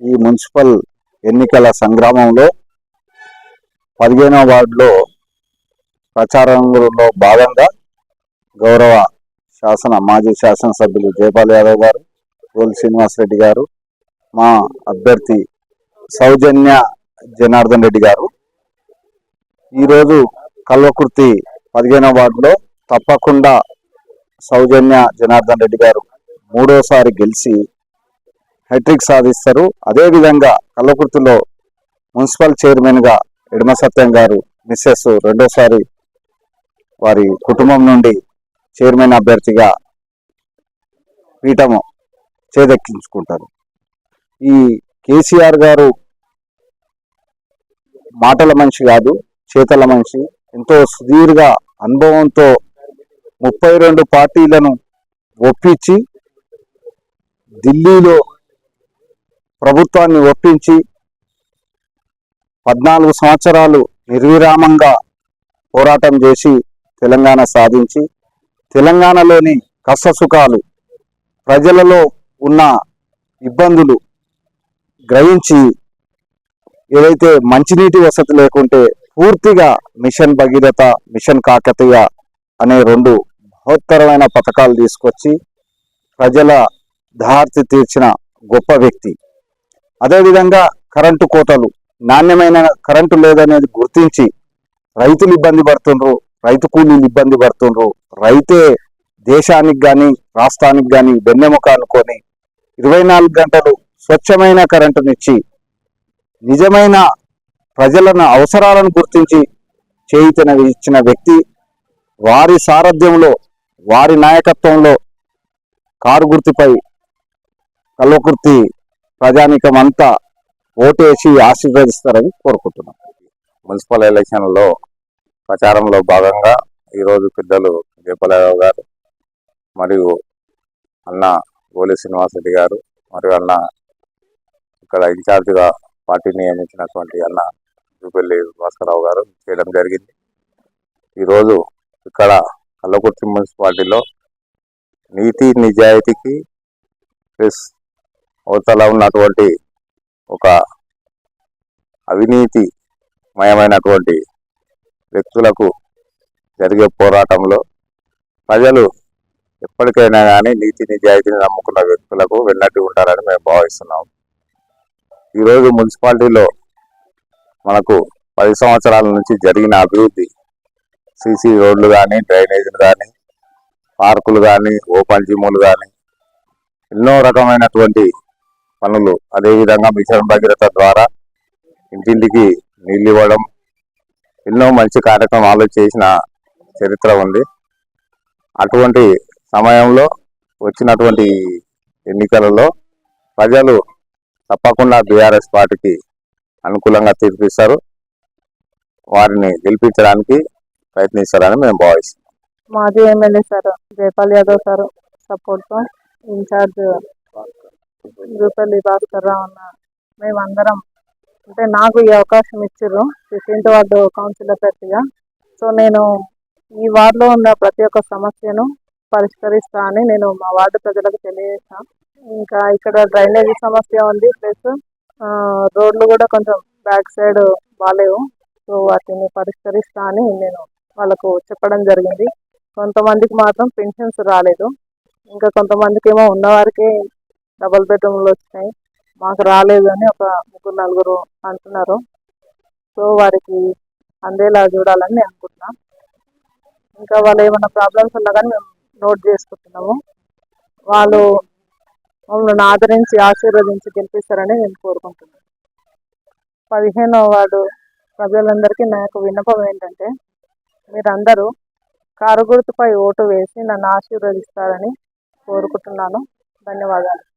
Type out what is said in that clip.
ఈ మున్సిపల్ ఎన్నికల సంగ్రామంలో పదిహేనవ వార్డులో ప్రచారంలో భాగంగా గౌరవ శాసన మాజీ శాసనసభ్యులు జయపాల్ యాదవ్ గారు గోల్ శ్రీనివాసరెడ్డి గారు మా అభ్యర్థి సౌజన్య జనార్దన్ రెడ్డి గారు. ఈరోజు కల్వకుర్తి పదిహేనవ వార్డులో తప్పకుండా సౌజన్య జనార్దన్ రెడ్డి గారు మూడోసారి గెలిచి హ్యాట్రిక్ సాధిస్తారు. అదేవిధంగా కల్లకుర్తిలో మున్సిపల్ చైర్మన్గా ఎడమ సత్యం గారు మిస్సెస్ రెండోసారి వారి కుటుంబం నుండి చైర్మన్ అభ్యర్థిగా పీఠము చేదెక్కించుకుంటారు. ఈ కేసీఆర్ గారు మాటల మనిషి కాదు చేతల మనిషి. ఎంతో సుదీర్ఘ అనుభవంతో ముప్పై రెండు పార్టీలను ఒప్పించి ఢిల్లీలో ప్రభుత్వాన్ని ఒప్పించి పద్నాలుగు సంవత్సరాలు నిర్విరామంగా పోరాటం చేసి తెలంగాణ సాధించి తెలంగాణలోని కష్టసుఖాలు ప్రజలలో ఉన్న ఇబ్బందులు గ్రహించి ఏదైతే మంచినీటి వసతి లేకుంటే పూర్తిగా మిషన్ భగీరథ మిషన్ కాకతీయ అనే రెండు మహోత్తరమైన పథకాలు తీసుకొచ్చి ప్రజల దార్తి తీర్చిన గొప్ప వ్యక్తి. అదేవిధంగా కరెంటు కోతలు నాణ్యమైన కరెంటు లేదనేది గుర్తించి రైతులు ఇబ్బంది పడుతుండ్రు రైతు కూలీలు ఇబ్బంది పడుతుండ్రు రైతే దేశానికి కానీ రాష్ట్రానికి కానీ వెన్నెముక అనుకొని ఇరవై నాలుగు గంటలు స్వచ్ఛమైన కరెంటునిచ్చి నిజమైన ప్రజలను అవసరాలను గుర్తించి చేయితన ఇచ్చిన వ్యక్తి వారి సారథ్యంలో వారి నాయకత్వంలో కారు గుర్తుపై కల్వకుర్తి ప్రజానికం అంతా ఓటేసి ఆశీర్వదిస్తారని కోరుకుంటున్నాం. మున్సిపల్ ఎలక్షన్లో ప్రచారంలో భాగంగా ఈరోజు పెద్దలు జయపలరావు గారు మరియు అన్న గోలి శ్రీనివాసరెడ్డి గారు మరియు అన్న ఇక్కడ ఇన్ఛార్జిగా పార్టీ నియమించినటువంటి అన్న జూపల్లి భాస్కరరావు గారు చేయడం జరిగింది. ఈరోజు ఇక్కడ కల్లకుర్తి మున్సిపాలిటీలో నీతి నిజాయితీకి ప్లస్ అవతల ఉన్నటువంటి ఒక అవినీతి మయమైనటువంటి వ్యక్తులకు జరిగే పోరాటంలో ప్రజలు ఎప్పటికైనా కానీ నీతి నిజాయితీని నమ్ముకున్న వ్యక్తులకు వెన్నట్టు ఉంటారని మేము భావిస్తున్నాం. ఈరోజు మున్సిపాలిటీలో మనకు పది సంవత్సరాల నుంచి జరిగిన అభివృద్ధి సీసీ రోడ్లు కానీ డ్రైనేజీలు కానీ పార్కులు కానీ ఓపెన్ జిమ్లు కానీ ఎన్నో రకమైనటువంటి పనులు. అదేవిధంగా మిషన్ భగీరథ ద్వారా ఇంటింటికి నీళ్ళు ఇవ్వడం. ఎన్నో మంచి కార్యక్రమాలు చేసిన చరిత్ర ఉంది. అటువంటి సమయంలో వచ్చినటువంటి ఎన్నికలలో ప్రజలు తప్పకుండా బీఆర్ఎస్ పార్టీకి అనుకూలంగా తీర్పిస్తారు. వారిని గెలిపించడానికి ప్రయత్నిస్తారని మేము భావిస్తున్నాం. మాజీ MLA sir Jayapal Yadav sir సపోర్ట్తో ఇన్ఛార్జ్ జూపల్లి భాస్కర్ రావు అన్న మేమందరం అంటే నాకు ఈ అవకాశం ఇచ్చారు ఫిఫ్టీన్త్ వార్డు కౌన్సిల్ అభ్యర్థిగా సో నేను ఈ వార్డులో ఉన్న ప్రతి ఒక్క సమస్యను పరిష్కరిస్తా అని నేను మా వార్డు ప్రజలకు తెలియజేస్తాను ఇంకా ఇక్కడ డ్రైనేజీ సమస్య ఉంది ప్లస్ రోడ్లు కూడా కొంచెం బ్యాక్ సైడ్ బాగాలేవు సో వాటిని పరిష్కరిస్తా అని నేను వాళ్ళకు చెప్పడం జరిగింది. కొంతమందికి మాత్రం పెన్షన్స్ రాలేదు. ఇంకా కొంతమందికి ఏమో ఉన్నవారికి డబుల్ బెడ్రూమ్లు వచ్చినాయి. మాకు రాలేదు అని ఒక ముగ్గురు నలుగురు అంటున్నారు. సో వారికి అందేలా చూడాలని నేను అనుకుంటున్నా. ఇంకా వాళ్ళు ఏమైనా ప్రాబ్లమ్స్ ఉన్నా కానీ మేము నోట్ చేసుకుంటున్నాము. వాళ్ళు మమ్మల్ని ఆదరించి ఆశీర్వదించి గెలిపిస్తారని నేను కోరుకుంటున్నాను. పదిహేనవ వార్డు ప్రజలందరికీ నా యొక్క విన్నపం ఏంటంటే మీరందరూ కారు గుర్తుపై ఓటు వేసి నన్ను ఆశీర్వదిస్తారని కోరుకుంటున్నాను. ధన్యవాదాలు.